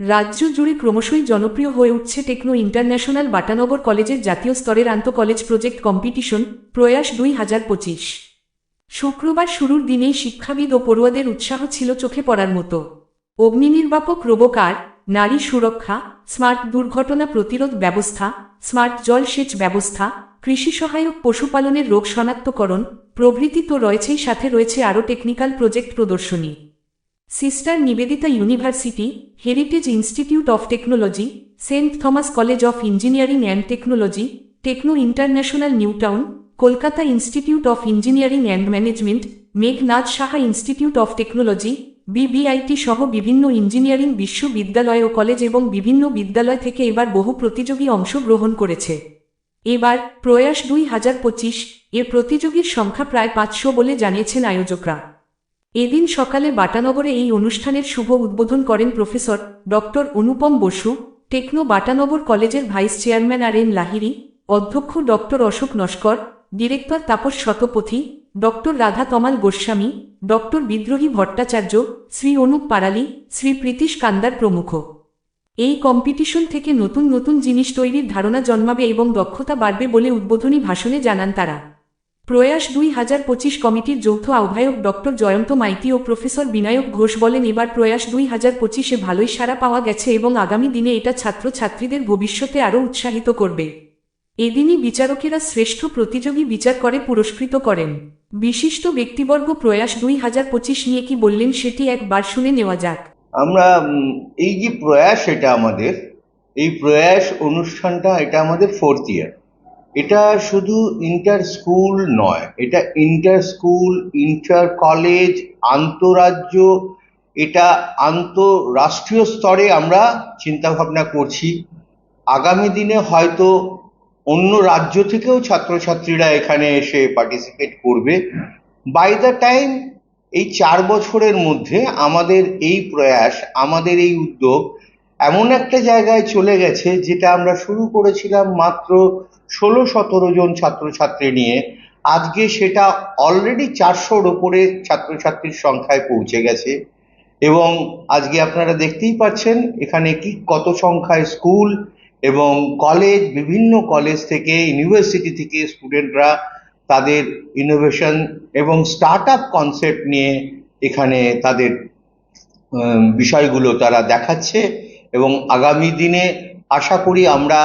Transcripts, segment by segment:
রাজ্য জুড়ে ক্রমশই জনপ্রিয় হয়ে উঠছে টেকনো ইন্টারন্যাশনাল বাটানগর কলেজের জাতীয় স্তরের আন্ত কলেজ প্রজেক্ট কম্পিটিশন, প্রয়াস দুই হাজার পঁচিশ। শুক্রবার শুরুর দিনেই শিক্ষাবিদ ও পড়ুয়াদের উৎসাহ ছিল চোখে পড়ার মতো। অগ্নিনির্বাপক রোবোকার, নারী সুরক্ষা, স্মার্ট দুর্ঘটনা প্রতিরোধ ব্যবস্থা, স্মার্ট জল সেচ ব্যবস্থা, কৃষি সহায়ক পশুপালনের রোগ শনাক্তকরণ, প্রভৃতি তো রয়েছেই, সাথে রয়েছে আরও টেকনিক্যাল প্রজেক্ট প্রদর্শনী। Sister Nivedita university heritage institute of technology saint Thomas college of engineering and technology Techno international New Town Kolkata institute of engineering and management Meghnad Saha institute of technology BBIT সহ বিভিন্ন engineering বিশ্ববিদ্যালয় ও college এবং বিভিন্ন বিদ্যালয় থেকে এবার বহু প্রতিযোগী অংশগ্রহণ করেছে। এবার প্রয়াস দুই হাজার পঁচিশ এর প্রতিযোগীর সংখ্যা প্রায় পাঁচশো বলে জানিয়েছেন আয়োজকরা। এদিন সকালে বাটানগরে এই অনুষ্ঠানের শুভ উদ্বোধন করেন professor doctor Anupam Basu, Techno Batanagar কলেজের vice chairman R N Lahiri অধ্যক্ষ doctor Ashok Naskar, director Tapas Satapathy, doctor Radha Tamal Goswami, doctor Bidrohi Bhattacharya, Shri Anup পারালি, Shri Pritish কান্দার প্রমুখ। এই কম্পিটিশন থেকে নতুন নতুন জিনিস তৈরির ধারণা জন্মাবে এবং দক্ষতা বাড়বে বলে উদ্বোধনী ভাষণে জানান তারা। প্রয়াস দুই হাজার পঁচিশ কমিটির যৌথ আহ্বায়ক ডক্টর জয়ন্ত মাইতি ও প্রফেসর বিনায়ক ঘোষ বলেন, এবার প্রয়াস দুই হাজার পঁচিশে ভালোই সাড়া পাওয়া গেছে এবং আগামী দিনে এটা ছাত্রছাত্রীদের ভবিষ্যতে আরও উৎসাহিত করবে। এদিনই বিচারকেরা শ্রেষ্ঠ প্রতিযোগী বিচার করে পুরস্কৃত করেন। বিশিষ্ট ব্যক্তিবর্গ প্রয়াস দুই হাজার পঁচিশ নিয়ে কি বললেন সেটি একবার শুনে নেওয়া যাক। আমরা এই যে প্রয়াস, এটা আমাদের, এই প্রয়াস অনুষ্ঠানটা, এটা আমাদের ফোর্থ ইয়ার এটা শুধু ইন্টার স্কুল নয়, এটা ইন্টার স্কুল ইন্টার কলেজ আন্তরাজ্য, এটা আন্তরাষ্ট্রীয় স্তরে আমরা চিন্তা ভাবনা করছি। আগামী দিনে হয়তো অন্য রাজ্য থেকেও ছাত্রছাত্রীরা এখানে এসে পার্টিসিপেট করবে। বাই দ্য টাইম এই চার বছরের মধ্যে আমাদের এই প্রয়াস, আমাদের এই উদ্যোগ এমন একটা জায়গায় চলে গেছে, যেটা আমরা শুরু করেছিলাম মাত্র ষোলো সতেরো জন ছাত্রছাত্রী নিয়ে আজকে সেটা অলরেডি চারশোর ওপরে ছাত্রছাত্রীর সংখ্যায় পৌঁছে গেছে। এবং আজকে আপনারা দেখতেই পাচ্ছেন এখানে কি কত সংখ্যায় স্কুল এবং কলেজ, বিভিন্ন কলেজ থেকে, ইউনিভার্সিটি থেকে স্টুডেন্টরা তাদের ইনোভেশন এবং স্টার্ট আপ কনসেপ্ট নিয়ে এখানে তাদের বিষয়গুলো তারা দেখাচ্ছে। এবং আগামী দিনে আশা করি আমরা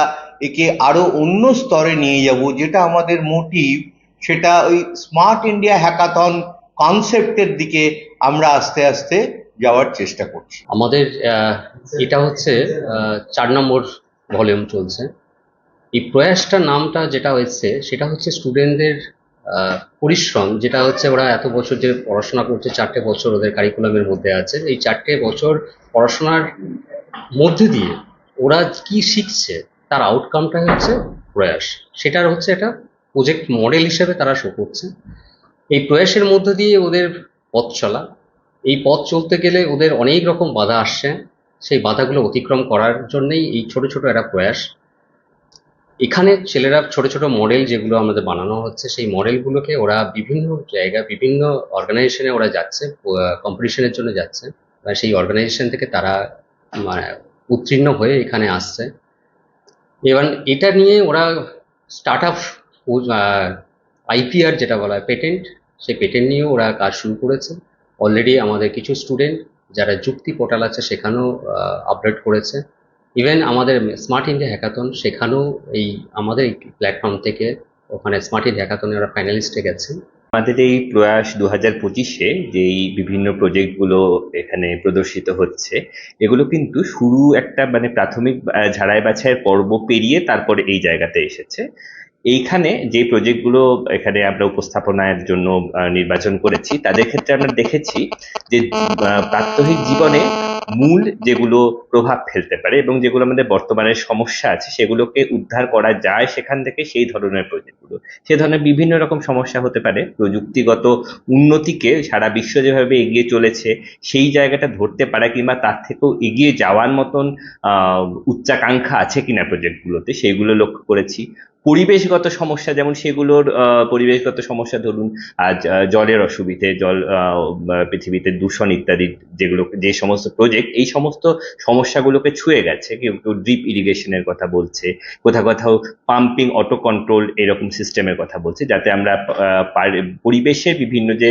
একে আরও অন্য স্তরে নিয়ে যাব, যেটা আমাদের মোটিভ সেটা ওই স্মার্ট ইন্ডিয়া হ্যাকাথন কনসেপ্টের দিকে আমরা আস্তে আস্তে যাওয়ার চেষ্টা করছি। আমাদের এটা হচ্ছে চার নম্বর ভলিউম চলছে। এই প্রয়াসটার নামটা যেটা হয়েছে, সেটা হচ্ছে স্টুডেন্টদের পরিশ্রম, যেটা হচ্ছে ওরা এত বছর যে পড়াশোনা করছে, চারটে বছর ওদের কারিকুলামের মধ্যে আছে। এই চারটে বছর পড়াশোনার মধ্যে দিয়ে ওরা কি শিখছে তার আউটকামটা হচ্ছে প্রয়াস। সেটার হচ্ছে একটা প্রজেক্ট মডেল হিসেবে তারা শো করছে। এই প্রয়াসের মধ্য দিয়ে ওদের পথ চলা। এই পথ চলতে গেলে ওদের অনেক রকম বাধা আসছে। সেই বাধাগুলো অতিক্রম করার জন্যই এই ছোট ছোট একটা প্রয়াস। এখানে ছেলেরা ছোট ছোট মডেল যেগুলো আমাদের বানানো হচ্ছে, সেই মডেলগুলোকে ওরা বিভিন্ন জায়গা বিভিন্ন অর্গানাইজেশনে ওরা যাচ্ছে কম্পিটিশনের জন্য যাচ্ছে। আর সেই অর্গানাইজেশন থেকে তারা মানে উত্তীর্ণ হয়ে এখানে আসছে। এবার এটা নিয়ে ওরা স্টার্ট আপ আইপিআর যেটা বলা হয় পেটেন্ট সেই পেটেন্ট নিয়েও ওরা কাজ শুরু করেছে। অলরেডি আমাদের কিছু স্টুডেন্ট যারা যুক্তি পোর্টাল আছে, সেখানেও আপডেট করেছে। ইভেন আমাদের স্মার্ট ইন্ডিয়া হ্যাকাথন সেখানেও এই আমাদের প্ল্যাটফর্ম থেকে, ওখানে স্মার্ট ইন্ডিয়া হ্যাকাথনে ওরা ফাইনালিস্টে গেছে। আমাদের এই প্রয়াস দু হাজার পঁচিশে যেই বিভিন্ন প্রজেক্টগুলো এখানে প্রদর্শিত হচ্ছে, এগুলো কিন্তু শুরু একটা মানে প্রাথমিক ঝাড়াই বাছাইয়ের পর্ব পেরিয়ে তারপরে এই জায়গাতে এসেছে। এইখানে যে প্রজেক্টগুলো এখানে আমরা উপস্থাপনার জন্য নির্বাচন করেছি, তাদের ক্ষেত্রে আমরা দেখেছি যে প্রাত্যহিক জীবনে মূল যেগুলো প্রভাব ফেলতে পারে এবং যেগুলো আমাদের বর্তমানে সমস্যা আছে, সেগুলোকে উদ্ধার করা যায় সেখান থেকে সেই ধরনের প্রজেক্টগুলো। সে ধরনের বিভিন্ন রকম সমস্যা হতে পারে। প্রযুক্তিগত উন্নতিকে সারা বিশ্ব যেভাবে এগিয়ে চলেছে, সেই জায়গাটা ধরতে পারে কিংবা তার থেকেও এগিয়ে যাওয়ার মতন উচ্চাকাঙ্ক্ষা আছে কিনা প্রজেক্টগুলোতে, সেইগুলো লক্ষ্য করেছি। পরিবেশগত সমস্যা, যেমন সেগুলোর পরিবেশগত সমস্যা ধরুন, আজ জলের অসুবিধে, জল পৃথিবীতে দূষণ ইত্যাদি যেগুলো, যে সমস্ত প্রজেক্ট এই সমস্ত সমস্যাগুলোকে ছুঁয়ে গেছে। কেউ কেউ ড্রিপ ইরিগেশনের কথা বলছে, কোথাও কোথাও পাম্পিং অটো কন্ট্রোল এরকম সিস্টেমের কথা বলছে, যাতে আমরা পরিবেশের বিভিন্ন যে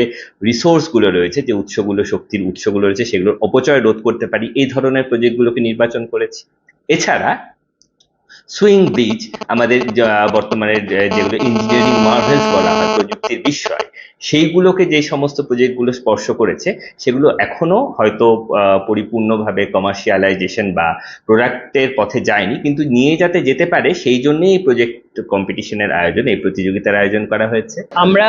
রিসোর্সগুলো রয়েছে, যে উৎসগুলো, শক্তির উৎসগুলো রয়েছে, সেগুলোর অপচয় রোধ করতে পারি, এই ধরনের প্রজেক্টগুলোকে নির্বাচন করেছি। এছাড়া সুইং ব্রিজ আমাদের বর্তমানে যেগুলো ইঞ্জিনিয়ারিং মার্ভেলস বলা হয় প্রযুক্তির বিস্ময় সেইগুলোকে যে সমস্ত প্রজেক্টগুলো স্পর্শ করেছে, সেগুলো এখনও হয়তো পরিপূর্ণভাবে কমার্শিয়ালাইজেশন বা প্রোডাক্টের পথে যায়নি, কিন্তু নিয়ে যাতে যেতে পারে, সেই জন্যই এই প্রজেক্ট কম্পিটিশনের আয়োজন, এই প্রতিযোগিতার আয়োজন করা হয়েছে। আমরা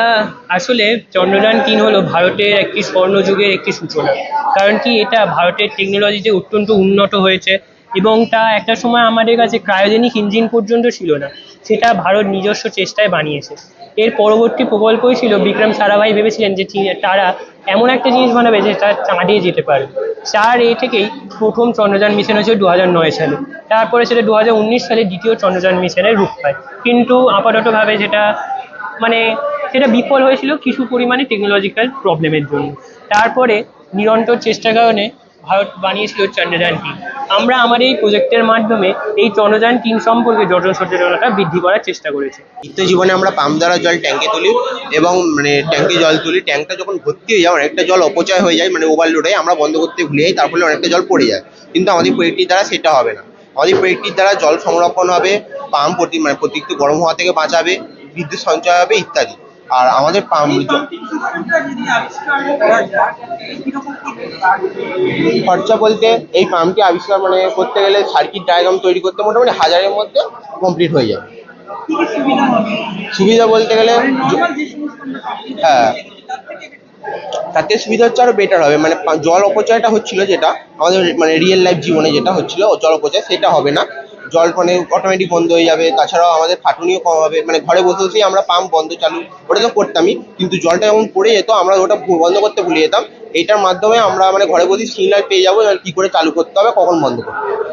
আসলে চন্দ্রযান তিন হলো ভারতের একটি স্বর্ণযুগের একটি সূচনা। কারণ কি, এটা ভারতের টেকনোলজিতে অত্যন্ত উন্নত হয়েছে। এবং তা একটা সময় আমাদের কাছে ক্রায়োজেনিক ইঞ্জিন পর্যন্ত ছিল না। সেটা ভারত নিজস্ব চেষ্টায় বানিয়েছে। এর পরবর্তী প্রকল্পই ছিল, বিক্রম সারাভাই ভেবেছিলেন যে তারা এমন একটা জিনিস বানাবে যে তার চাঁদে যেতে পারে। চার এ থেকেই প্রথম চন্দ্রযান মিশন হয়েছিল দু হাজার নয় সালে। তারপরে সেটা দু হাজার উনিশ সালে দ্বিতীয় চন্দ্রযান মিশনের রূপ পায়। কিন্তু আপাততভাবে যেটা মানে সেটা বিফল হয়েছিল কিছু পরিমাণে টেকনোলজিক্যাল প্রবলেমের জন্য। তারপরে নিরন্তর চেষ্টার কারণে ভারত বানিয়েছিল চন্দ্রযান তিন। আমরা আমার এই প্রজেক্টের মাধ্যমে এই চন্দ্রযান তিন সম্পর্কে জন সচেতনতা বৃদ্ধি করার চেষ্টা করেছি। নিত্য জীবনে আমরা পাম্প দ্বারা জল ট্যাঙ্কে তুলি এবং মানে ট্যাঙ্কে জল তুলি। ট্যাঙ্কটা যখন ভর্তি হয়ে যায়, অনেকটা জল অপচয় হয়ে যায় মানে ওভারলোড আমরা বন্ধ করতে ভুলে যাই, তার ফলে অনেকটা জল পড়ে যায়। কিন্তু আমাদের প্রজেক্টটির দ্বারা সেটা হবে না। আমাদের প্রজেক্টটির দ্বারা জল সংরক্ষণ হবে পাম্প প্রতি মানে অতিরিক্ত গরম হওয়া থেকে বাঁচাবে, বিদ্যুৎ সঞ্চয় হবে, ইত্যাদি। আর আমাদের পাম্প খরচা বলতে এই পাম্পটি আবিষ্কার মানে করতে গেলে সার্কিট ডায়াগ্রাম তৈরি করতে মোটামুটি হাজারের মধ্যে কমপ্লিট হয়ে যাবে। সুবিধা বলতে গেলে জ- হ্যাঁ। তাতে সুবিধা হচ্ছে আরও বেটার হবে। মানে জল অপচয়টা হচ্ছিল যেটা আমাদের মানে রিয়েল লাইফ জীবনে যেটা হচ্ছিল জল অপচয় সেটা হবে না। জল মানে অটোমেটিক বন্ধ হয়ে যাবে, তাছাড়াও আমাদের খাটুনিও কম হবে মানে ঘরে বসে বসেই আমরা পাম্প বন্ধ চালু, ওটা তো করতামই, কিন্তু জলটা যখন পড়ে যেত, আমরা ওটা বন্ধ করতে ভুলে যেতাম, এইটার মাধ্যমে আমরা মানে ঘরে বসেই সিগনাল পেয়ে যাব কি করে চালু করতে হবে, কখন বন্ধ করতে হবে।